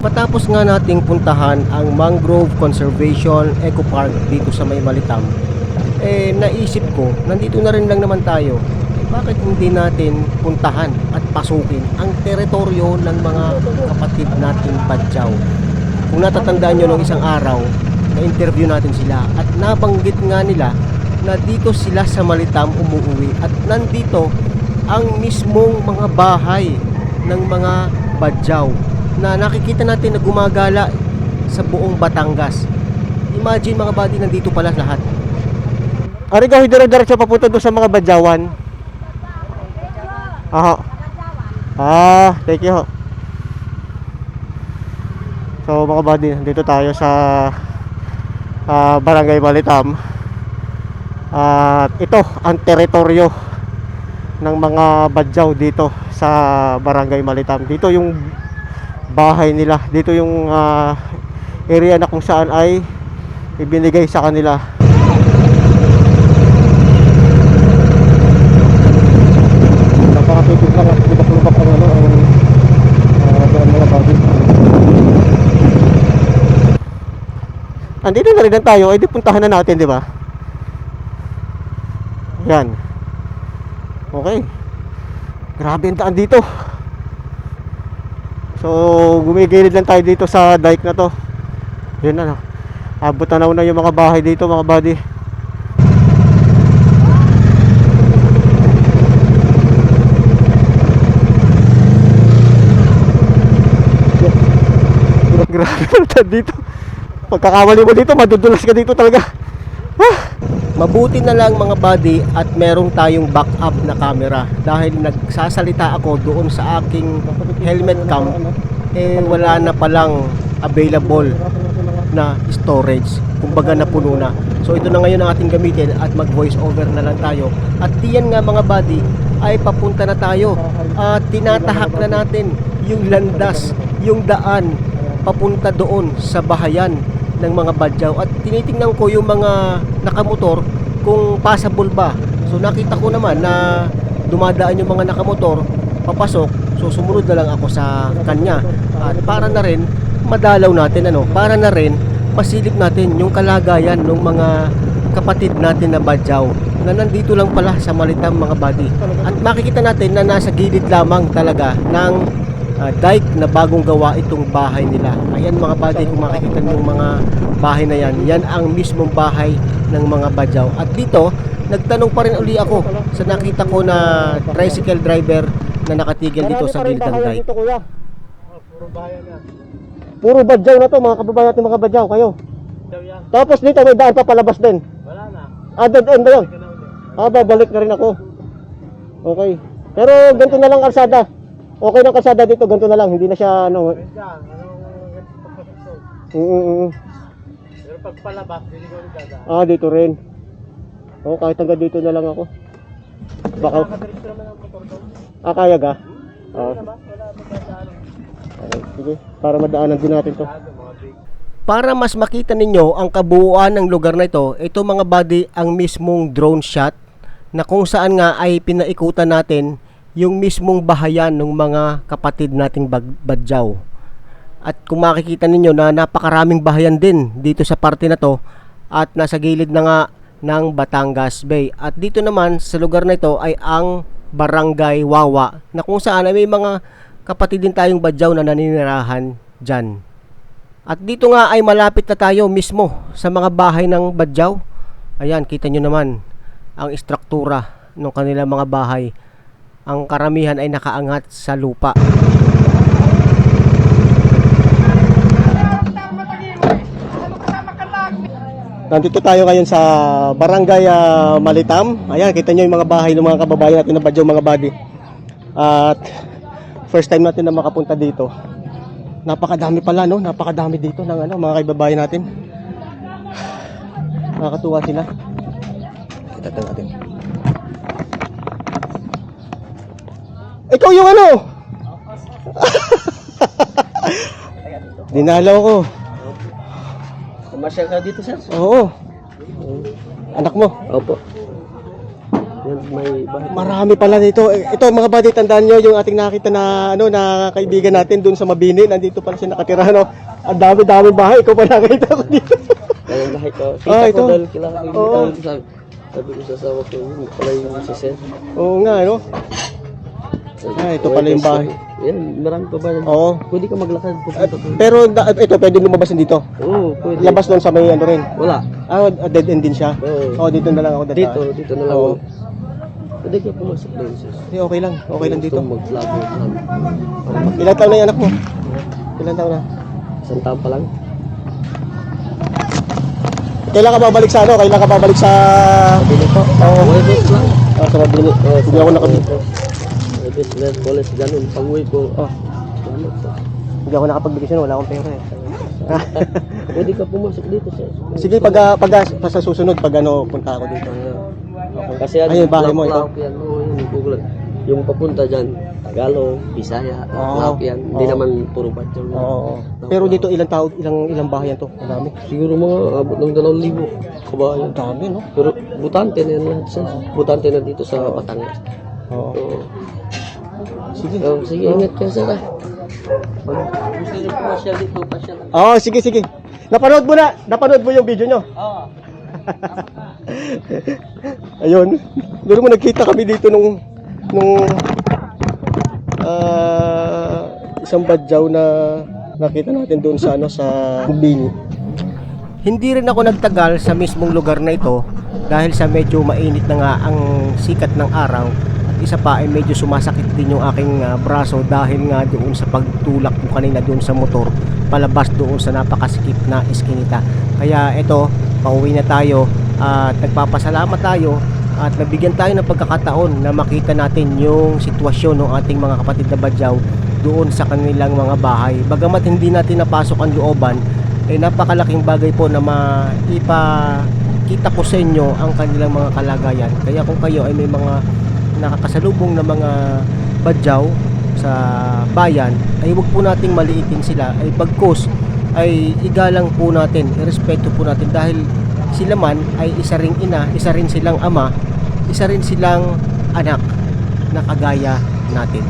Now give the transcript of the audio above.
Matapos nga nating puntahan ang Mangrove Conservation Eco Park dito sa May Malitam, eh naisip ko, nandito na rin lang naman tayo. Eh, bakit hindi natin puntahan at pasukin ang teritoryo ng mga kapatid nating Badyaw? Kung natatandaan nyo nung isang araw, na-interview natin sila at nabanggit nga nila na dito sila sa Malitam umuwi at nandito ang mismong mga bahay ng mga Badyaw na nakikita natin na gumagala sa buong Batangas. Imagine mga buddy, nandito pala lahat. Ari ka, dire-diretso papunta doon sa mga Badyawan. Aha. Ah, thank you. So mga buddy, dito tayo sa ah, Barangay Malitam. At ito ang teritoryo ng mga Badyaw dito sa Barangay Malitam. Dito yung bahay nila. Dito yung ah, area na kung saan ay ibinigay sa kanila. Napakatipid lang at lubak-lubak ang ano ah, ang mga bahay. Andito na rin lang tayo, ay puntahan na natin, di ba? Yan. Okay. Grabe ang daan dito. So, gumigilid lang tayo dito sa dike na to. Yun na, no. Abot na na yung mga bahay dito, mga buddy. Grabe dito. Pagkakamali mo dito, madudulas ka dito talaga. Mabuti na lang mga buddy at meron tayong backup na camera. Dahil nagsasalita ako doon sa aking helmet cam eh wala na palang available na storage. Kumbaga napuno na. So ito na ngayon ang ating gamitin at mag voice over na lang tayo. At diyan nga mga buddy ay papunta na tayo. At tinatahak na natin yung landas yung daan papunta doon sa bahayan ng mga badyaw at tinitingnan ko yung mga nakamotor kung passable ba. So nakita ko naman na dumadaan yung mga nakamotor papasok so sumunod na lang ako sa kanya. At para na rin madalaw natin ano para na rin masilip natin yung kalagayan ng mga kapatid natin na badyaw na nandito lang pala sa malitam mga body. At makikita natin na nasa gilid lamang talaga ng uh, dike na bagong gawa itong bahay nila. Ayan mga buddy, kung makikita niyo mga bahay na yan, yan ang mismong bahay ng mga badyaw. At dito, nagtanong pa rin uli ako sa nakita ko na tricycle driver na nakatigil dito sa gilid ng dike. Dito, kuya. Puro bayan yan. Puro badyaw na to, mga kababayan natin mga badyaw kayo. Tapos dito may daan pa palabas din. Wala na. Ah, dead end ba yun? Na. Ah, babalik na rin ako. Okay. Pero ganito na lang kalsada. Okay ng kalsada dito, ganito na lang. Hindi na siya ano. To? Mm, mm. Pero pag palabas, hindi ko ulit dadaan. Ah, dito rin. Oo, kahit hanggang dito na lang ako. Baka, ah, kaya ga? Ah? Wala ba dadaan? okay, sige. Para madaanan din natin to. Para mas makita ninyo ang kabuuan ng lugar na ito, ito mga buddy ang mismong drone shot na kung saan nga ay pinaikutan natin yung mismong bahayan ng mga kapatid nating badyaw. At kung makikita ninyo na napakaraming bahayan din dito sa parte na to at nasa gilid na nga ng Batangas Bay. At dito naman sa lugar na ito ay ang Barangay Wawa na kung saan ay may mga kapatid din tayong badyaw na naninirahan dyan. At dito nga ay malapit na tayo mismo sa mga bahay ng Badyaw. Ayan, kita nyo naman ang istruktura ng kanilang mga bahay. Ang karamihan ay nakaangat sa lupa. Nandito tayo ngayon sa Barangay ah, Malitam. Ayan, kita nyo yung mga bahay ng mga kababayan natin na Badyaw mga body. At first time natin na makapunta dito. Napakadami pala no, napakadami dito ng ano, mga kaibabayan natin. Nakakatuwa sila. Kita natin. Ikaw yung ano? Dinalaw ko. Masyal ka dito, sir? Oo. Anak mo? Opo. Yan, may bahay. Marami pala dito. Eh, Ito mga buddy, tandaan nyo yung ating nakita na ano na kaibigan natin doon sa Mabini. Nandito pala siya nakatira. No? Ang dami-dami bahay. Ikaw pa nakita ko dito. Ang bahay ko. Kita Ah, ko ito. dahil kilala ko. Oo. Sabi, sabi, sabi ko sa asawa ko, yun pala yung si Sir. Oo nga, no? Ah, ito pala yung bahay. Yan, marami pa ba? Oo. Pwede ka maglakad. At, Pupunta ko. pero da- ito, pwede lumabas din dito. Oo, pwede. Labas doon sa may ano rin. Wala. Ah, dead end din siya. Oo. Oo, dito na lang ako dadaan. Dito, dito na lang. Oo. Pwede ka pumasok doon, sis. Hindi, okay lang. Okay lang dito. Gusto mag-vlog mo lang. Ilan taon na yung anak mo? Ilan taon na? Isang taon pa lang. Kailan ka babalik sa ano? Kailan ka babalik sa... Pabili ko. Oo. Webes lang. Ah, sa Mabini. Oo, Hindi ako nakabili. Webes, Webes, college, ganun. Pag-uwi ko. Oh, Ano to? hindi ako nakapagbigay wala akong pera eh. Pwede ka pumasok dito sa... Sige, pag, ah, pag, ah, pa sa susunod, pag ano, punta ako dito. Kasi ano, Ayun, bahay mo, ito. Yan, oo, yun, Google. Yung papunta dyan, Tagalog, Bisaya, Oo. Lauk yan. Hindi Oo. naman puro batyo. Oo. oo. Pero dito ilang tao, ilang ilang bahayan to? Madami. Siguro mga abot ng dalawang libo kabayan. Ang dami, no? Pero butante na yan lahat sa butante na dito sa Batangas. Oo. Oo. Sige. Oh, sige, ingat ka sa Pag gusto niyo pumasyal dito, pasyal lang. Oo, sige, sige. Napanood mo na. Napanood mo yung video nyo. Oo. Ayun. Doon mo nagkita kami dito nung nung ah, isang badyaw na nakita natin doon sa ano sa Bini. Hindi rin ako nagtagal sa mismong lugar na ito dahil sa medyo mainit na nga ang sikat ng araw isa pa ay medyo sumasakit din yung aking ah, braso dahil nga doon sa pagtulak ko kanina doon sa motor palabas doon sa napakasikip na eskinita. Kaya ito, pauwi na tayo at nagpapasalamat tayo at nabigyan tayo ng pagkakataon na makita natin yung sitwasyon ng ating mga kapatid na badyaw doon sa kanilang mga bahay. Bagamat hindi natin napasok ang looban, eh napakalaking bagay po na maipakita ko sa inyo ang kanilang mga kalagayan. Kaya kung kayo ay may mga nakakasalubong na mga badyaw sa bayan, ay huwag po nating maliitin sila. Ay bagkus ay igalang po natin, irespeto po natin dahil sila man ay isa ring ina, isa rin silang ama, isa rin silang anak na kagaya natin.